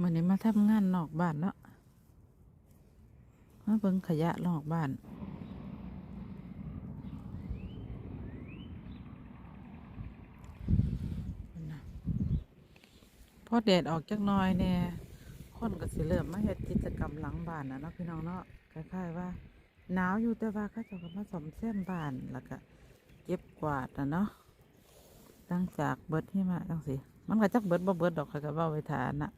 มื่อนี้มาทำงานนอกบ้านเนาะมาเบิ่งขยะนอกบ้านพอแดดออกจักหน้อยแน่คนก็สิเริ่มมาเฮ็ดกิจกรรมหลังบ้านนะเนาะพี่น้องเนาะคล้ายๆว่าหนาวอยู่แต่ว่าเขาจะมาซ่อมแซมบ้านแล้วก็เก็บกวาดนะเนาะตั้งจากเบิดที่มาจังสิมันก็จักเบิดบ่เบิดดอกเขาก็เว้าไว้ทานน่ะ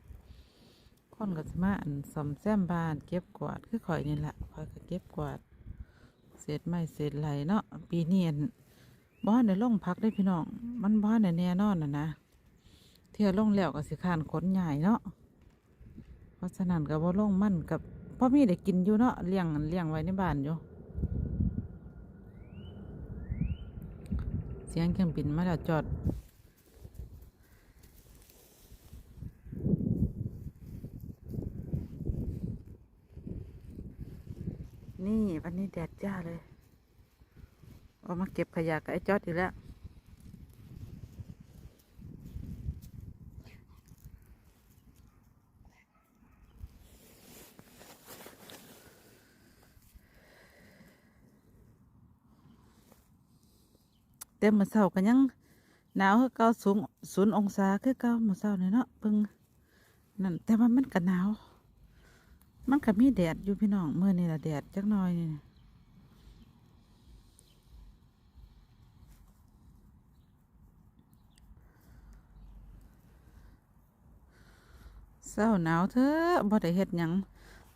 คนก็สิมาอันซ่อมแซมบ้าน เก็บกวาดคือข่อยนี่แหละข่อยก็เก็บกวาดเศษไม้เศษไหลเนาะปีนี้อันบ้านในลงพักได้พี่น้อง มันบ้านในแน่นอนนะนะเที่ยวลงแล้วก็สิขานขนใหญ่เนาะเพราะฉะนั้นก็บ่ลงมั่นกับพ่อมีได้กินอยู่เนาะเลี้ยงเลี้ยงไว้ในบ้านอยู่เสียงเครื่องบินมาแล้วจอด นี่วันนี้แดดจ้าเลยออกมาเก็บขยะกับไอ้จอดอีกแล้ว เต็มมาเศร้ากันยังหนาวคือเก่าสูงศูนย์องศาคือเก่ามาเศร้าเนี่ยเนาะเพิ่งนั่นแต่ว่ามันก็หนาว มันก็มีแดดอยู่พี่น้องเมื่อนี่ละแดดจักหน่อยนี่เศร้าหนาวเถอะบ่ได้เฮ็ดหยัง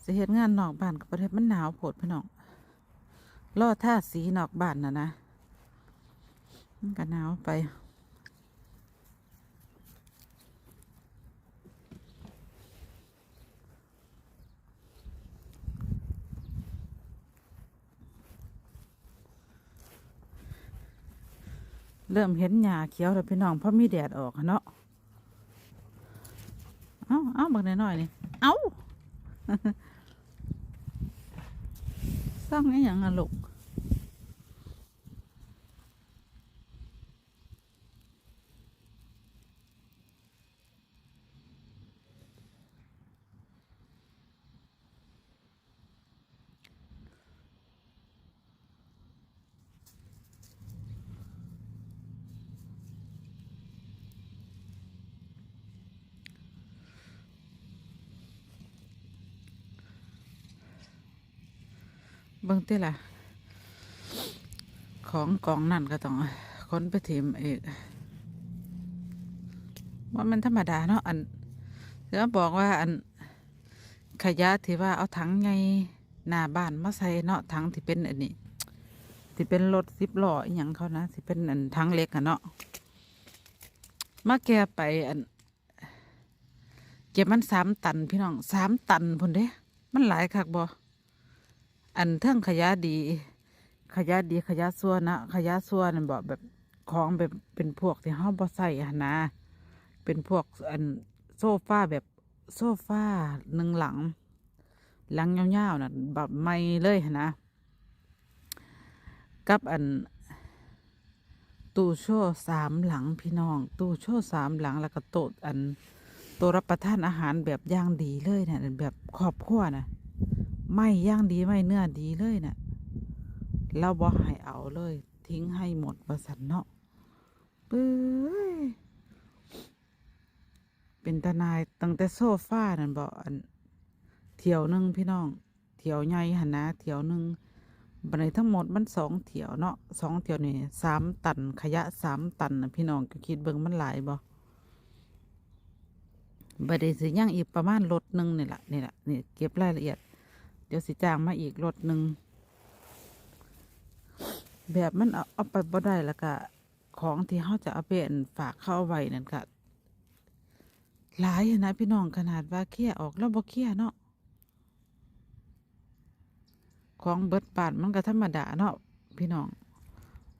สิเฮ็ดงานนอกบ้านกับประเทศมันหนาวโพดพี่น้องรอท่าสีนอกบ้านน่ะนะมันก็หนาวไป เริ่มเห็นหญ้าเขียวแล้วพี่น้องเพราะมีแดดออกอะเนาะเอ้าเอ้าบักน้อยๆนี่เอ้าสร้างไอ้อยังอะลูก บิ่งติล่ะ ของกองนั่นก็ต้องค้นไปถิมเอกว่ามันธรรมดาเนาะอันเดี๋ยวบอกว่าอันขยะที่ว่าเอาถังไงหน้าบ้านมาใส่เนาะถังที่เป็นอันนี้ที่เป็นรถสิบล้ออย่างเขานะที่เป็นอันถังเล็กอะเนาะมาแกไปอันเก็บมันสามตันพี่น้องสามตันพุ่นเด้ มันหลายคักบ่ อันเทิงขยะดี ขยะดีขยะซัวนะขยะซัวนั่นบอกแบบของแบบเป็นพวกที่เฮาบ่ใส่หันนะ เป็นพวกอันโซฟาแบบโซฟาหนึ่งหลัง หลังยาวๆน่ะแบบไม่เลยนะ กับอันตู้โชว์สามหลังพี่น้อง ตู้โชว์สามหลังแล้วก็โต๊ะอันโต๊ะรับประทานอาหารแบบย่างดีเลยนะแบบครอบครัวนะ ไม่ย่างดีไม่เนื้อดีเลยนะ่ะเราบ่ให้เอาเลย ทิ้งให้หมดประสันเนาะเบ้ยเป็นตาหนายตั้งแต่โซฟานั่นบอันเที่ยวหนึ่งพี่น้องเที่ยวใหญ่หันนะเที่ยวหนึ่งบันไดทั้งหมดมันสองเที่ยวเนาะสองเที่ยวนี่สามตันขยะสามตันนะพี่น้องก็คิดเบิ่งมันหลายบ่บันไดสิย่างอีกประมาณรถหนึ่งนี่แหละนี่แหละนี่เก็บรายละเอียด เดี๋ยวสิจ้างมาอีกรถหนึ่งแบบมันเอาเอาไปบ่ได้แล้วก็ของที่เขาจะเอาไปอั่นฝากเข้าไว้นั่นก็หลายนะพี่น้องขนาดว่าเคลียออกแล้วบ่เคลียเนาะของเบิดบาทมันก็ธรรมดาเนาะพี่น้อง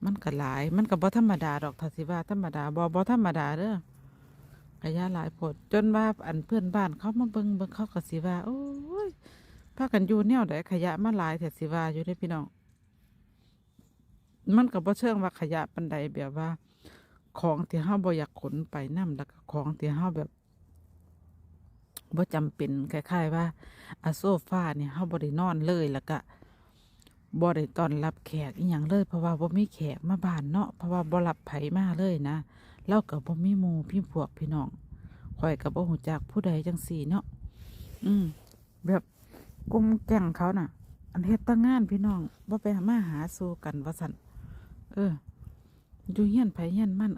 มันก็หลาย มันก็บ่ธรรมดาดอกถ้าสิว่าธรรมดาบ่บ่ธรรมดาเด้อขยะหลายโพดจนว่าอันเพื่อนบ้านเขามาเบิ่งเบิ่งเขาก็สิว่าโอ้ย พากันอยู่แนวใดขยะมาหลายแต่สิว่าอยู่ได้พี่น้อง มันก็บ่เชิงว่าขยะปันใดแบบว่า ของที่เฮาบ่อยากขนไปนํแล้วก็ของที่เฮาแบบบ่จำเป็นคล้ายๆว่าอาโซฟาเนี่ยเฮาบ่ได้นอนเลยแล้วก็บ่ได้ต้อนรับแขกอีหยังเลย เพราะว่าบ่มีแขกมาบ้านเนาะเพราะว่าบ่รับไผมาเลยนะเราก็บ่มีหมู่พี่พวกพี่น้องข่อยก็บ่ฮู้จักผู้ใดจังซี่เนาะอืมแบบ กลุ่มแก่งเขาน่ะ อันเฮ็ดตั้งงานพี่น้องว่าไปหามาหาสู่กันว่าสันเอออยู่เฮียนไผเฮียนมัน